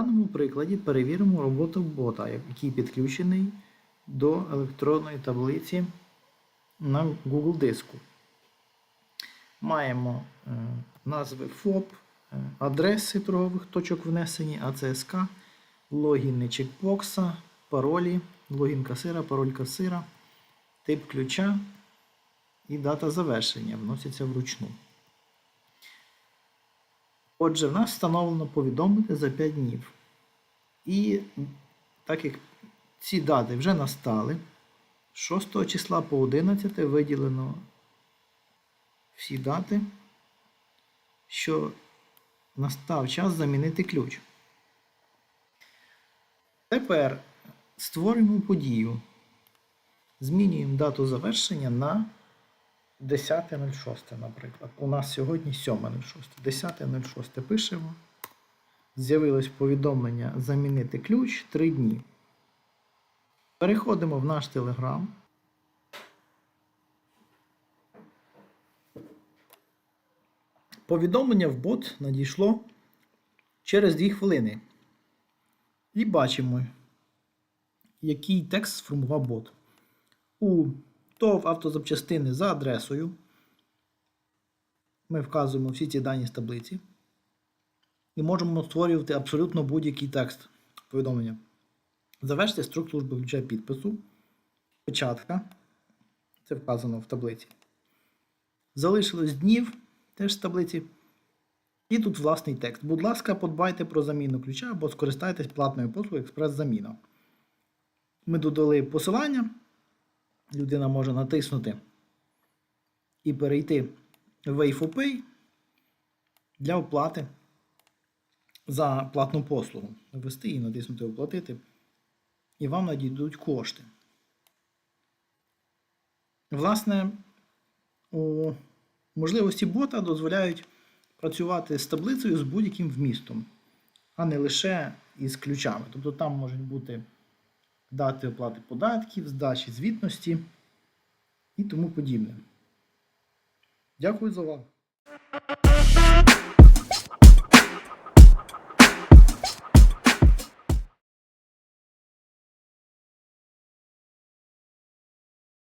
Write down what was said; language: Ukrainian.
даному прикладі перевіримо роботу бота, який підключений до електронної таблиці на Google диску. Маємо е, назви ФОП, е, адреси торгових точок внесені, АЦСК, логіни чекбокса, паролі, логін касира, пароль касира, тип ключа і дата завершення вносяться вручну. Отже, в нас встановлено повідомити за 5 днів. І так як ці дати вже настали, 6 числа по 11 виділено всі дати, що настав час замінити ключ. Тепер створюємо подію. Змінюємо дату завершення на 10.06, наприклад. У нас сьогодні 7.06. 10.06 пишемо. З'явилось повідомлення замінити ключ 3 дні. Переходимо в наш Telegram. Повідомлення в бот надійшло через 2 хвилини. І бачимо, який текст сформував бот. У ТОВ автозапчастини за адресою. Ми вказуємо всі ці дані з таблиці. І можемо створювати абсолютно будь-який текст повідомлення. Завершити строк служби ключа підпису. Печатка. Це вказано в таблиці. Залишилось днів теж з таблиці. І тут власний текст. Будь ласка, подбайте про заміну ключа або скористайтесь платною послугою експрес-заміна. Ми додали посилання. Людина може натиснути і перейти в Wave4Pay для оплати за платну послугу. Ввести і натиснути Оплатити. І вам надійдуть кошти. Власне, у можливості бота дозволяють працювати з таблицею з будь-яким вмістом, а не лише із ключами. Тобто там можуть бути дати оплати податків, здачі звітності і тому подібне. Дякую за увагу.